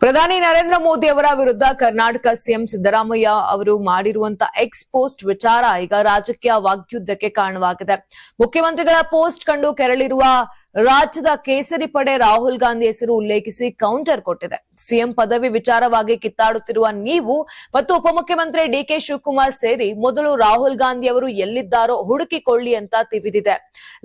ಪ್ರಧಾನಿ ನರೇಂದ್ರ ಮೋದಿ ಅವರ ವಿರುದ್ಧ ಕರ್ನಾಟಕ ಸಿಎಂ ಸಿದ್ದರಾಮಯ್ಯ ಅವರು ಮಾಡಿರುವಂತಹ ಎಕ್ಸ್ ಪೋಸ್ಟ್ ವಿಚಾರ ಈಗ ರಾಜಕೀಯ ವಾಗ್ಯುದ್ಧಕ್ಕೆ ಕಾರಣವಾಗಿದೆ. ಮುಖ್ಯಮಂತ್ರಿಗಳ ಪೋಸ್ಟ್ ಕಂಡು ಕೆರಳಿರುವ ರಾಜ್ಯದ ಕೇಸರಿ ಪಡೆ ರಾಹುಲ್ ಗಾಂಧಿ ಹೆಸರು ಉಲ್ಲೇಖಿಸಿ ಕೌಂಟರ್ ಕೊಟ್ಟಿದೆ. ಸಿಎಂ ಪದವಿ ವಿಚಾರವಾಗಿ ಕಿತ್ತಾಡುತ್ತಿರುವ ನೀವು ಮತ್ತು ಉಪಮುಖ್ಯಮಂತ್ರಿ ಡಿಕೆ ಶಿವಕುಮಾರ್ ಸೇರಿ ಮೊದಲು ರಾಹುಲ್ ಗಾಂಧಿ ಅವರು ಎಲ್ಲಿದ್ದಾರೋ ಹುಡುಕಿಕೊಳ್ಳಿ ಅಂತ ತಿವಿದಿದೆ.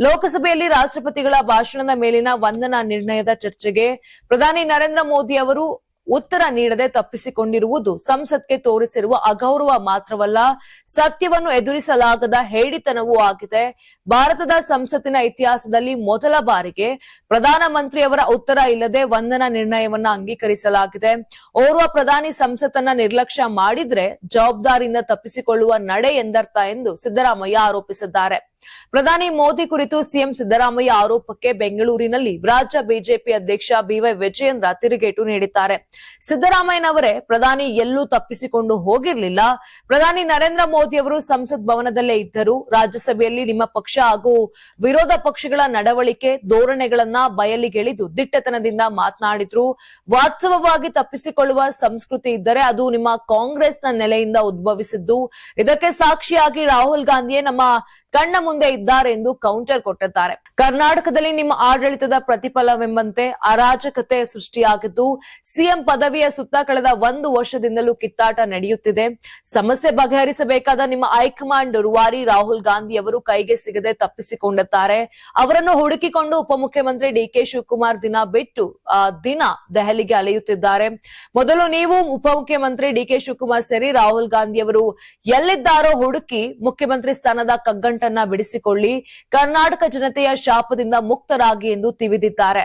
ಲೋಕಸಭೆಯಲ್ಲಿ ರಾಷ್ಟ್ರಪತಿಗಳ ಭಾಷಣದ ಮೇಲಿನ ವಂದನಾ ನಿರ್ಣಯದ ಚರ್ಚೆಗೆ ಪ್ರಧಾನಿ ನರೇಂದ್ರ ಮೋದಿ ಅವರು ಉತ್ತರ ನೀಡದೆ ತಪ್ಪಿಸಿಕೊಂಡಿರುವುದು ಸಂಸತ್ಗೆ ತೋರಿಸಿರುವ ಅಗೌರವ ಮಾತ್ರವಲ್ಲ, ಸತ್ಯವನ್ನು ಎದುರಿಸಲಾಗದ ಹೇಡಿತನವೂ ಆಗಿದೆ. ಭಾರತದ ಸಂಸತ್ತಿನ ಇತಿಹಾಸದಲ್ಲಿ ಮೊದಲ ಬಾರಿಗೆ ಪ್ರಧಾನಮಂತ್ರಿಯವರ ಉತ್ತರ ಇಲ್ಲದೆ ವಂದನಾ ನಿರ್ಣಯವನ್ನ ಅಂಗೀಕರಿಸಲಾಗಿದೆ. ಓರ್ವ ಪ್ರಧಾನಿ ಸಂಸತ್ತನ್ನ ನಿರ್ಲಕ್ಷ್ಯ ಮಾಡಿದ್ರೆ ಜವಾಬ್ದಾರಿಯಿಂದ ತಪ್ಪಿಸಿಕೊಳ್ಳುವ ನಡೆ ಎಂದರ್ಥ ಎಂದು ಸಿದ್ದರಾಮಯ್ಯ ಆರೋಪಿಸಿದ್ದಾರೆ. ಪ್ರಧಾನಿ ಮೋದಿ ಕುರಿತು ಸಿಎಂ ಸಿದ್ದರಾಮಯ್ಯ ಆರೋಪಕ್ಕೆ ಬೆಂಗಳೂರಿನಲ್ಲಿ ರಾಜ್ಯ ಬಿಜೆಪಿ ಅಧ್ಯಕ್ಷ ಬಿವೈ ವಿಜಯೇಂದ್ರ ತಿರುಗೇಟು ನೀಡಿದ್ದಾರೆ. ಸಿದ್ದರಾಮಯ್ಯನವರೇ ಪ್ರಧಾನಿ ಎಲ್ಲೂ ತಪ್ಪಿಸಿಕೊಂಡು ಹೋಗಿರಲಿಲ್ಲ. ಪ್ರಧಾನಿ ನರೇಂದ್ರ ಮೋದಿ ಅವರು ಸಂಸತ್ ಭವನದಲ್ಲೇ ಇದ್ದರು. ರಾಜ್ಯಸಭೆಯಲ್ಲಿ ನಿಮ್ಮ ಪಕ್ಷ ಹಾಗೂ ವಿರೋಧ ಪಕ್ಷಗಳ ನಡವಳಿಕೆ, ಧೋರಣೆಗಳನ್ನ ಬಯಲಿಗೆಳೆದು ದಿಟ್ಟತನದಿಂದ ಮಾತನಾಡಿದ್ರು. ವಾಸ್ತವವಾಗಿ ತಪ್ಪಿಸಿಕೊಳ್ಳುವ ಸಂಸ್ಕೃತಿ ಇದ್ದರೆ ಅದು ನಿಮ್ಮ ಕಾಂಗ್ರೆಸ್ನ ನೆಲೆಯಿಂದ ಉದ್ಭವಿಸಿದ್ದು. ಇದಕ್ಕೆ ಸಾಕ್ಷಿಯಾಗಿ ರಾಹುಲ್ ಗಾಂಧಿಯೇ ನಮ್ಮ ಕಣ್ಣ ಮುಂದೆ ಇದ್ದಾರೆ ಎಂದು ಕೌಂಟರ್ ಕೊಟ್ಟಿದ್ದಾರೆ. ಕರ್ನಾಟಕದಲ್ಲಿ ನಿಮ್ಮ ಆಡಳಿತದ ಪ್ರತಿಫಲವೆಂಬಂತೆ ಅರಾಜಕತೆ ಸೃಷ್ಟಿಯಾಗಿದ್ದು, ಸಿಎಂ ಪದವಿಯ ಸುತ್ತ ಕಳೆದ ಒಂದು ವರ್ಷದಿಂದಲೂ ಕಿತ್ತಾಟ ನಡೆಯುತ್ತಿದೆ. ಸಮಸ್ಯೆ ಬಗೆಹರಿಸಬೇಕಾದ ನಿಮ್ಮ ಹೈಕಮಾಂಡ್ ರುವಾರಿ ರಾಹುಲ್ ಗಾಂಧಿ ಅವರು ಕೈಗೆ ಸಿಗದೆ ತಪ್ಪಿಸಿಕೊಂಡಿದ್ದಾರೆ. ಅವರನ್ನು ಹುಡುಕಿಕೊಂಡು ಉಪಮುಖ್ಯಮಂತ್ರಿ ಡಿಕೆ ಶಿವಕುಮಾರ್ ದಿನ ಬಿಟ್ಟು ದಿನ ದೆಹಲಿಗೆ ಅಲೆಯುತ್ತಿದ್ದಾರೆ. ಮೊದಲು ನೀವು ಉಪಮುಖ್ಯಮಂತ್ರಿ ಡಿಕೆ ಶಿವಕುಮಾರ್ ಸೇರಿ ರಾಹುಲ್ ಗಾಂಧಿ ಅವರು ಎಲ್ಲಿದ್ದಾರೋ ಹುಡುಕಿ ಮುಖ್ಯಮಂತ್ರಿ ಸ್ಥಾನದ ಕಗ್ಗಂಟನ್ನ ಬಿಡಿಸಿಕೊಳ್ಳಿ. ಕರ್ನಾಟಕ ಜನತೆಯ ಶಾಪದಿಂದ ಮುಕ್ತರಾಗಿ ಎಂದು ತಿವಿದಿದ್ದಾರೆ.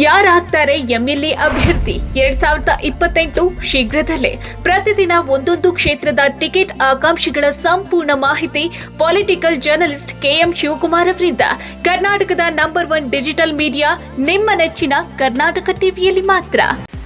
ಯಾರಾಗ್ತಾರೆ ಎಂಎಲ್ಎ ಅಭ್ಯರ್ಥಿ? ಎರಡ್ ಸಾವಿರದ ಇಪ್ಪತ್ತೆಂಟು ಶೀಘ್ರದಲ್ಲೇ ಪ್ರತಿದಿನ ಒಂದೊಂದು ಕ್ಷೇತ್ರದ ಟಿಕೆಟ್ ಆಕಾಂಕ್ಷಿಗಳ ಸಂಪೂರ್ಣ ಮಾಹಿತಿ ಪೊಲಿಟಿಕಲ್ ಜರ್ನಲಿಸ್ಟ್ ಕೆಎಂ ಶಿವಕುಮಾರ್ ಅವರಿಂದ. ಕರ್ನಾಟಕದ ನಂಬರ್ ಒನ್ ಡಿಜಿಟಲ್ ಮೀಡಿಯಾ, ನಿಮ್ಮ ನೆಚ್ಚಿನ ಕರ್ನಾಟಕ ಟಿವಿಯಲ್ಲಿ ಮಾತ್ರ.